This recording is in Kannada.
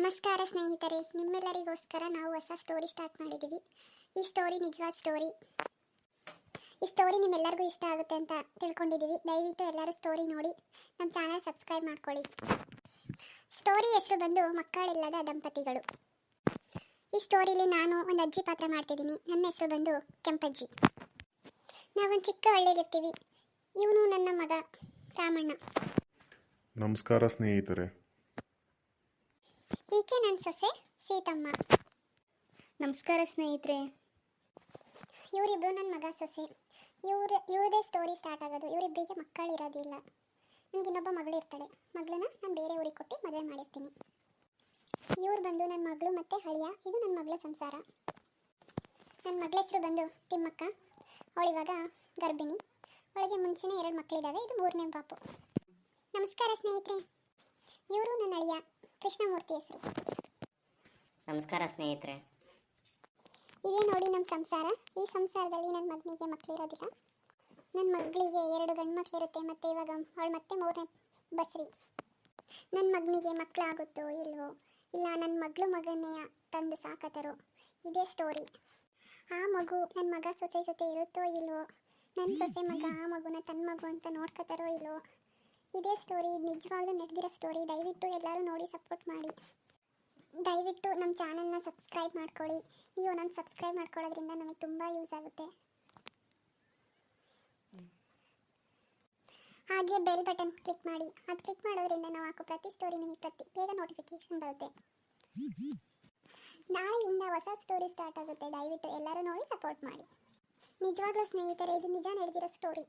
ನಮಸ್ಕಾರ ಸ್ನೇಹಿತರೆ, ನಿಮ್ಮೆಲ್ಲರಿಗೋಸ್ಕರ ನಾವು ಹೊಸ ಸ್ಟೋರಿ ಸ್ಟಾರ್ಟ್ ಮಾಡಿದ್ದೀವಿ ಈ ಸ್ಟೋರಿ ನಿಜವಾದ ಸ್ಟೋರಿ ಈ ಸ್ಟೋರಿ ನಿಮ್ಮೆಲ್ಲರಿಗೂ ಇಷ್ಟ ಆಗುತ್ತೆ ಅಂತ ತಿಳ್ಕೊಂಡಿದ್ದೀವಿ ದಯವಿಟ್ಟು ಎಲ್ಲರೂ ಸ್ಟೋರಿ ನೋಡಿ, ನಮ್ಮ ಚಾನಲ್ ಸಬ್ಸ್ಕ್ರೈಬ್ ಮಾಡ್ಕೊಳ್ಳಿ. ಸ್ಟೋರಿ ಹೆಸರು ಬಂದು ಮಕ್ಕಳಿಲ್ಲದ ದಂಪತಿಗಳು. ಈ ಸ್ಟೋರಿಲಿ ನಾನು ಒಂದು ಅಜ್ಜಿ ಪಾತ್ರ ಮಾಡ್ತಿದ್ದೀನಿ. ನನ್ನ ಹೆಸರು ಬಂದು ಕೆಂಪಜ್ಜಿ. ನಾವೊಂದು ಚಿಕ್ಕ ಹಳ್ಳಿಲಿರ್ತೀವಿ. ಇವನು ನನ್ನ ಮಗ ರಾಮಣ್ಣ. ನಮಸ್ಕಾರ ಸ್ನೇಹಿತರೆ. ಈಕೆ ನನ್ನ ಸೊಸೆ ಸೀತಮ್ಮ. ನಮಸ್ಕಾರ ಸ್ನೇಹಿತರೆ. ಇವರಿಬ್ರು ನನ್ನ ಮಗ ಸೊಸೆ. ಇವ್ರ ಇವ್ರದೇ ಸ್ಟೋರಿ ಸ್ಟಾರ್ಟ್ ಆಗೋದು ಇವರಿಬ್ಬರಿಗೆ ಮಕ್ಕಳಿರೋದಿಲ್ಲ ನನಗೆ ಇನ್ನೊಬ್ಬ ಮಗಳು ಇರ್ತಾಳೆ. ಮಗಳನ್ನ ನಾನು ಬೇರೆ ಊರಿಗೆ ಕೊಟ್ಟು ಮದುವೆ ಮಾಡಿರ್ತೀನಿ. ಇವ್ರು ಬಂದು ನನ್ನ ಮಗಳು ಮತ್ತು ಹಳಿಯ ಇದು ನನ್ನ ಮಗಳ ಸಂಸಾರ. ನನ್ನ ಮಗಳ ಹೆಸರು ಬಂದು ತಿಮ್ಮಕ್ಕ. ಅವಳಿವಾಗ ಗರ್ಭಿಣಿ. ಅವಳಿಗೆ ಮುಂಚೆನೇ ಎರಡು ಮಕ್ಕಳಿದ್ದಾವೆ ಇದು ಮೂರನೇ ಪಾಪು. ನಮಸ್ಕಾರ ಸ್ನೇಹಿತರೆ. ಇವರು ನನ್ನ ಅಳಿಯ. ಕೃಷ್ಣಮೂರ್ತಿ ಹೆಸರು. ನಮಸ್ಕಾರ ಸ್ನೇಹಿತರೆ. ಇದೇ ನೋಡಿ ನಮ್ಮ ಸಂಸಾರ. ಈ ಸಂಸಾರದಲ್ಲಿ ನನ್ನ ಮಗನಿಗೆ ಮಕ್ಕಳಿರೋದಿಲ್ಲ ನನ್ನ ಮಗಳಿಗೆ ಎರಡು ಗಂಡು ಮಕ್ಕಳಿರುತ್ತೆ ಮತ್ತು ಇವಾಗ ಅವಳು ಮತ್ತೆ ಮೂರನೇ ಬಸ್ರಿ. ನನ್ನ ಮಗನಿಗೆ ಮಕ್ಕಳಾಗುತ್ತೋ ಇಲ್ವೋ? ಇಲ್ಲ ನನ್ನ ಮಗಳು ಮಗನೇ ತಂದು ಸಾಕತರೋ? ಇದೇ ಸ್ಟೋರಿ ಆ ಮಗು ನನ್ನ ಮಗ ಸೊಸೆ ಜೊತೆ ಇರುತ್ತೋ ಇಲ್ವೋ? ನನ್ನ ಸೊಸೆ ಮಗ ಆ ಮಗುನ ತನ್ನ ಮಗು ಅಂತ ನೋಡ್ಕೋತಾರೋ ಇಲ್ವೋ? ಇದೇ ಸ್ಟೋರಿ ನಿಜವಾಗ್ಲೂ ನಡೆದಿರೋ ಸ್ಟೋರಿ ದಯವಿಟ್ಟು ಎಲ್ಲರೂ ನೋಡಿ ಸಪೋರ್ಟ್ ಮಾಡಿ. ದಯವಿಟ್ಟು ನಮ್ಮ ಚಾನಲ್ನ ಸಬ್ಸ್ಕ್ರೈಬ್ ಮಾಡ್ಕೊಳ್ಳಿ. ನೀವು ನನ್ನ ಸಬ್ಸ್ಕ್ರೈಬ್ ಮಾಡ್ಕೊಳ್ಳೋದ್ರಿಂದ ನಮಗೆ ತುಂಬ ಯೂಸ್ ಆಗುತ್ತೆ. ಹಾಗೆ ಬೆಲ್ ಬಟನ್ ಕ್ಲಿಕ್ ಮಾಡಿ. ಅದು ಕ್ಲಿಕ್ ಮಾಡೋದ್ರಿಂದ ನಾವು ಹಾಕೋ ಪ್ರತಿ ಸ್ಟೋರಿ ನಿಮಗೆ ಪ್ರತಿ, ಬೇಗ ನೋಟಿಫಿಕೇಶನ್ ಬರುತ್ತೆ. ನಾಳೆಯಿಂದ ಹೊಸ ಸ್ಟೋರಿ ಸ್ಟಾರ್ಟ್ ಆಗುತ್ತೆ. ದಯವಿಟ್ಟು ಎಲ್ಲರೂ ನೋಡಿ ಸಪೋರ್ಟ್ ಮಾಡಿ. ನಿಜವಾಗ್ಲೂ ಸ್ನೇಹಿತರೆ, ಇದು ನಿಜ ನಡೆದಿರೋ ಸ್ಟೋರಿ